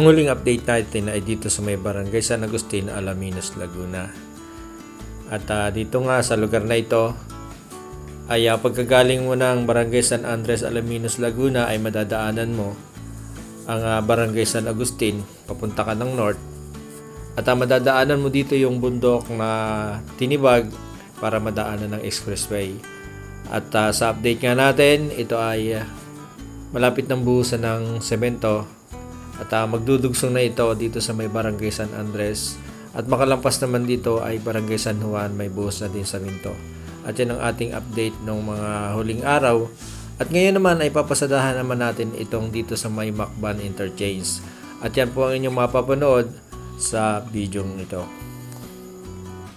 Yung huling update natin ay dito sa may barangay San Agustin, Alaminos, Laguna. At ah, dito nga sa lugar na ito ay ah, pagkagaling mo ng barangay San Andres, Alaminos, Laguna ay madadaanan mo ang ah, barangay San Agustin, papunta ka ng north. At ah, madadaanan mo dito yung bundok na tinibag para madaanan ng expressway. At ah, sa update nga natin, ito ay ah, malapit ng buhusan ng semento at ah, magdudugsong na ito dito sa may barangay San Andres. At makalampas naman dito ay barangay San Juan, may buhos na din sa Minto. At yan ang ating update ng mga huling araw. At ngayon naman ay papasadahan naman natin itong dito sa may Macban Interchange. At yan po ang inyong mapapanood sa video ito.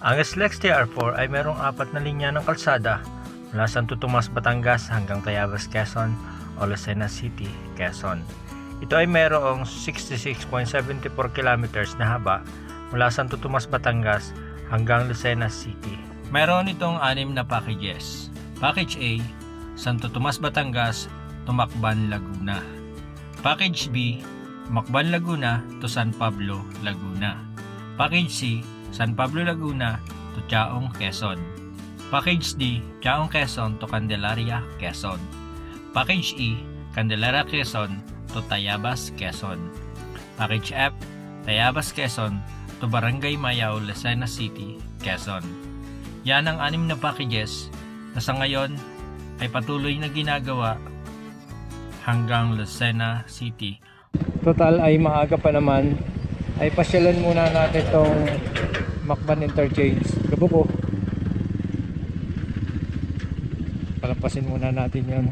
Ang SLEX TR4 ay merong apat na linya ng kalsada mula Santo Tomas, Batangas hanggang Tayabas, Quezon o Lucena City, Quezon. Ito ay merong 66.74 kilometers na haba mula Santo Tomas, Batangas hanggang Lucena City. Meron itong anim na packages. Package A, Santo Tomas, Batangas to Macban, Laguna. Package B, Macban, Laguna to San Pablo, Laguna. Package C, San Pablo, Laguna to Chaong, Quezon. Package D, Chaong, Quezon to Candelaria, Quezon. Package E, Candelaria, Quezon to Tayabas, Quezon. Package F, Tayabas, Quezon to Barangay Mayao, Lucena City, Quezon. Yan ang anim na packages na sa ngayon ay patuloy na ginagawa hanggang Lucena City. total ay maaga pa naman ay pasyalan muna natin tong Macban Interchange labo ko palampasin muna natin yon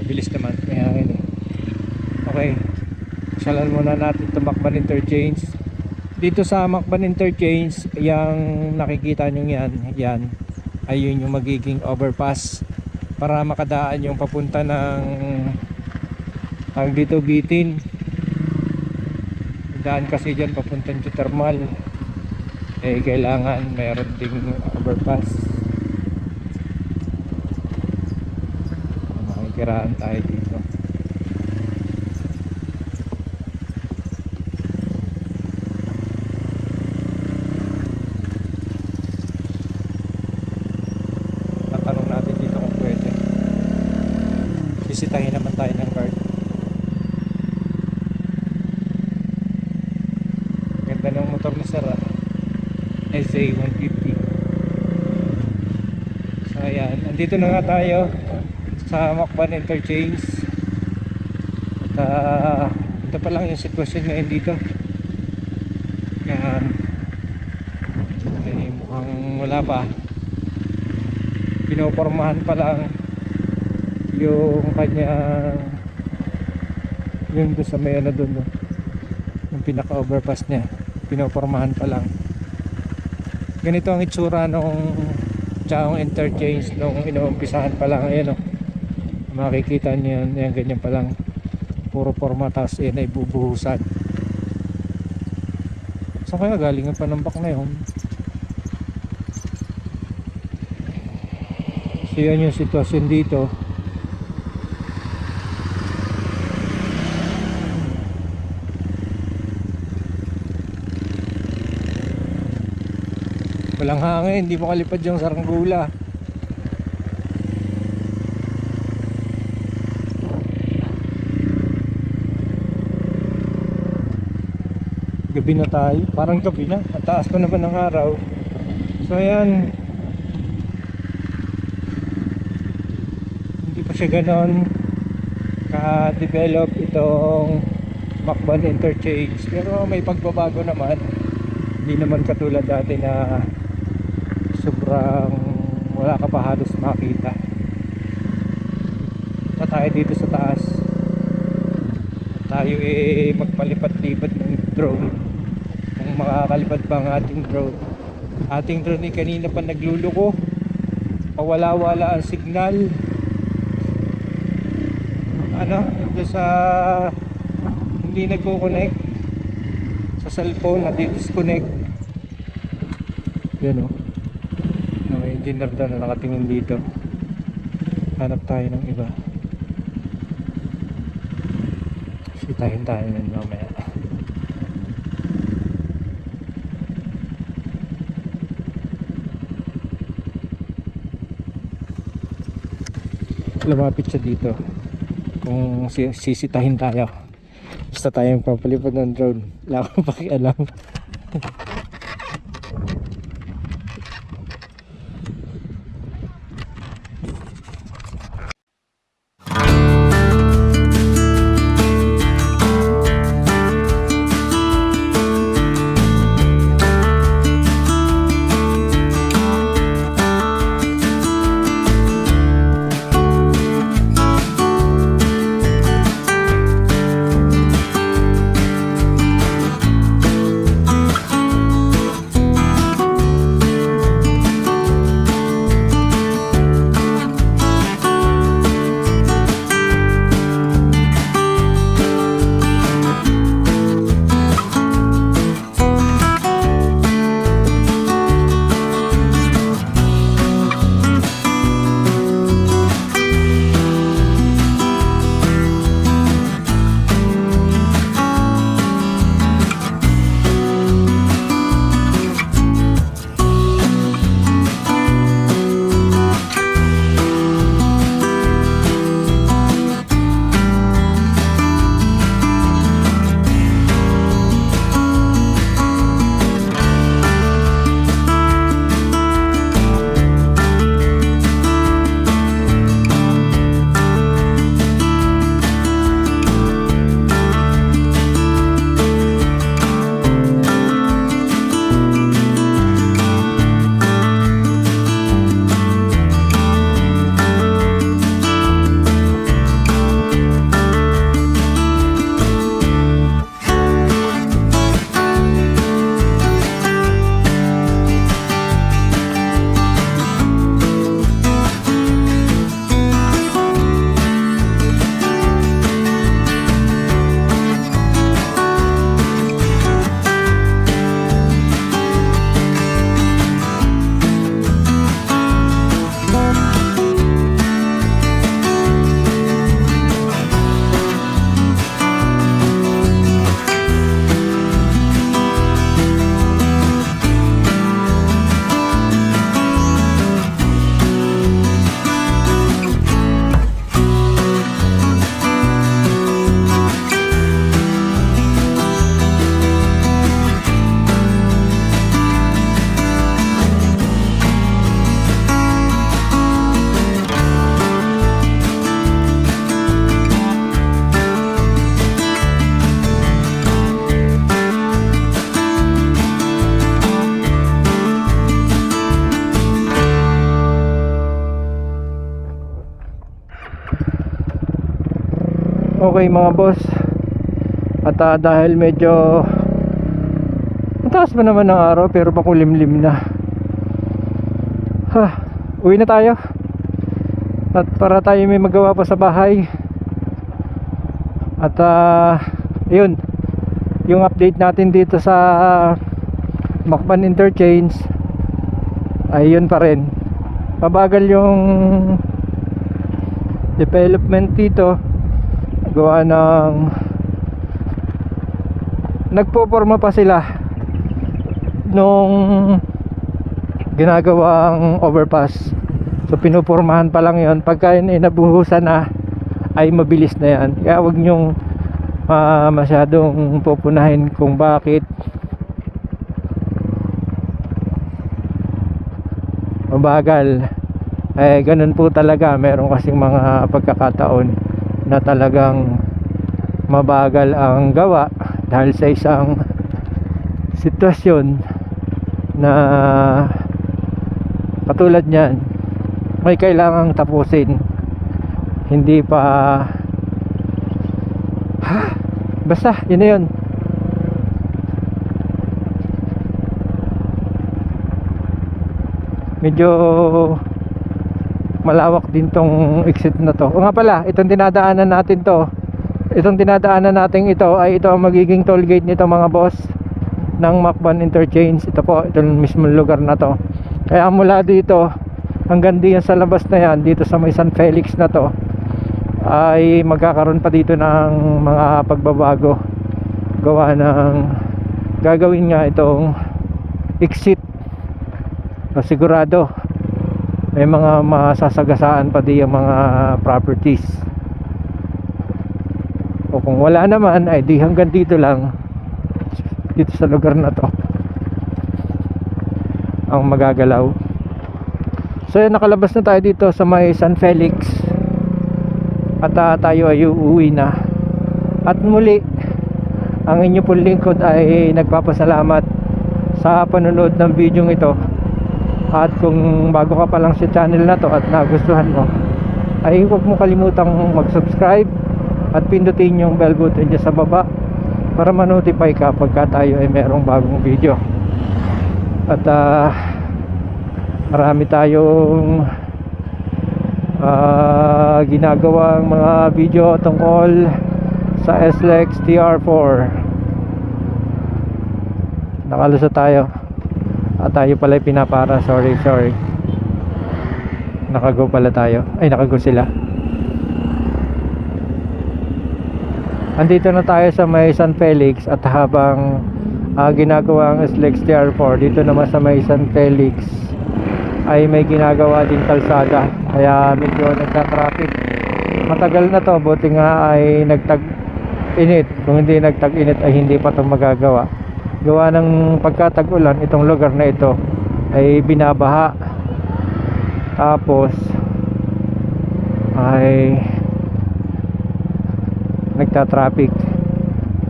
mabilis naman may hangin okay. Pasyalan muna natin tong Macban Interchange. Dito sa Macban Interchange yung nakikita nyo yan yan ayun yung magiging overpass para makadaan yung papunta ng ang dito bitin daan kasi dyan papuntang thermal eh kailangan mayroon ding overpass. Makikiraan tayo dito tatanong natin dito kung pwede bisitahin naman tayo ng guard Ganda ng motor ni Sir ah. SA 150 So ayan. Andito na nga tayo Sa Macban Interchange. At ah, Ito pa lang yung sitwasyon ngayon dito. Yan eh, Mukhang wala pa. Pinopormahan pa lang Yung kanyang Yung doon sa may ano doon no? yung pinaka overpass niya. Pinopormahan pa lang ganito ang itsura nung Chaong interchange nung inuumpisahan pa lang ayan o makikita niyo yan, yan ganyan pa lang. Puro forma tapos yan ay bubuhusan saan kaya galing ang panambak na yun? So yan yung sitwasyon dito walang hangin hindi makalipad yung saranggula gabi na tayo. Parang gabi na. Ang taas pa naman ng araw. So ayan. Hindi pa siya ganon ka-develop itong Macban Interchange. Pero may pagbabago naman. Hindi naman katulad dati na sobrang wala ka pa halos makita. Pa tayo dito sa taas. Tayo eh magpalipat-lipat ng drone. Kung makakalipad pa ang ating drone. Ating drone eh kanina pa nagluluko. Pawala-wala ang signal. Ano doon sa hindi nagko-connect. Sa cellphone na disconnect. Yun o oh. Engineer daw na nakatingin dito hanap tayo ng iba Sisitahin tayo nun mamaya. Lumapit siya dito. Kung si- sisitahin tayo. Basta tayong papalipad ng drone. Wala akong pakialam. Okay mga boss At ah, dahil medyo Mataas pa naman ng araw pero pakulimlim na. Ha, Uwi na tayo. At para tayo may magawa pa sa bahay. At ah, Yun Yung update natin dito sa Macban Interchange Ay yun pa rin. Mabagal yung Development dito gawa ng nagpoporma pa sila nung ginagawang overpass. So pinupormahan pa lang yon pagka yun ay nabuhusan na ay mabilis na yan. Kaya wag nyong ah, masyadong pupunahin kung bakit. Mabagal. Eh ganun po talaga. Meron kasing mga pagkakataon na talagang mabagal ang gawa dahil sa isang sitwasyon na katulad niyan may kailangang tapusin. Hindi pa ha? Basta yun na yun. Medyo malawak din tong exit na to. O nga pala itong dinadaanan natin to. Itong dinadaanan natin ito ay ito ang magiging toll gate nito mga boss ng Macban Interchange. Ito po itong mismong lugar na to. Kaya mula dito hanggang diyan sa labas na yan dito sa may San Felix na to ay magkakaroon pa dito ng mga pagbabago. Gawa ng gagawin nga itong exit. So, sigurado may mga masasagasaan pa di ang mga properties. O kung wala naman ay di hanggang dito lang. Dito sa lugar na to. Ang magagalaw. So yun nakalabas na tayo dito sa may San Felix. At ah, tayo ay uuwi na. At muli ang inyo pong lingkod ay nagpapasalamat sa panonood ng video ito at kung bago ka pa lang sa channel na to at nagustuhan mo ay huwag mo kalimutang mag-subscribe at pindutin yung bell button dyan sa baba para ma-notify ka pagka tayo ay merong bagong video. At ah, marami tayong ah, ginagawang mga video tungkol sa SLEX TR4 nakalusot tayo at tayo pala pinapara. Sorry sorry. Nakago pala tayo. Ay nakago sila. Andito na tayo sa may San Felix at habang ah, ginagawa ang SLEX TR4 dito naman sa may San Felix ay may ginagawa din kalsada. Kaya medyo nagka-traffic matagal na to. Buti nga ay nagtag init kung hindi nagtag init ay hindi pa to magagawa gawa ng pagkatag ulan itong lugar na ito ay binabaha. Tapos ay nagta-traffic.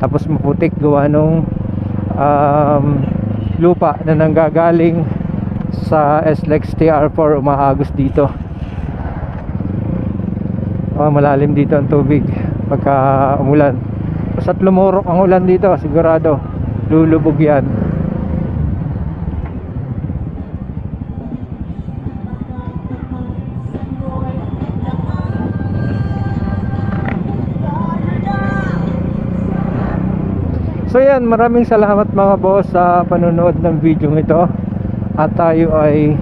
Tapos maputik gawa nung um, lupa na nanggagaling sa SLEX TR4 umaagos dito. Oh, malalim dito ang tubig pagka umulan. Basta't lumurok ang ulan dito sigurado lulubog yan So yan, maraming salamat mga boss sa panonood ng video ito. At tayo ay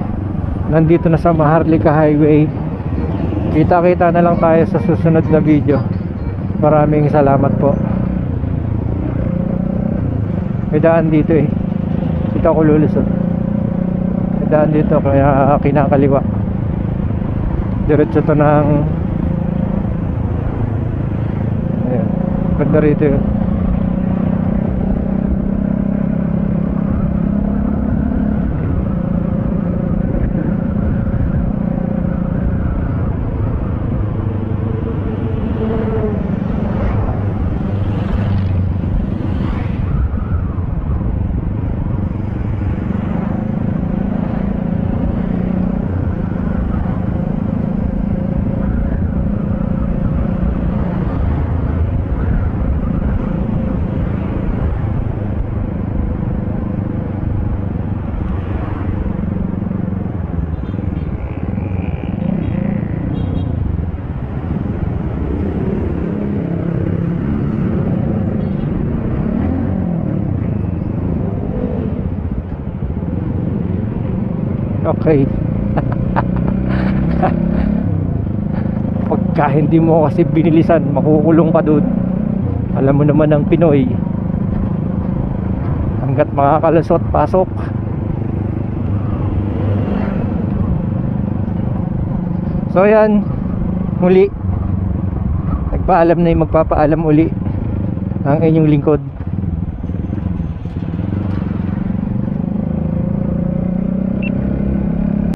nandito na sa Maharlika Highway. Kita-kita na lang tayo sa susunod na video. Maraming salamat po. May daan dito eh. Dito ako lulusot. May daan dito kaya kinakaliwa. Diretso to ng Ayan. Ganda rito yun. Okay. Pagka hindi mo kasi binilisan, makukulong ka doon. Alam mo naman ang Pinoy. Hanggat makakalusot, pasok. So yan, muli. Nagpaalam na yung magpapaalam uli ang inyong lingkod.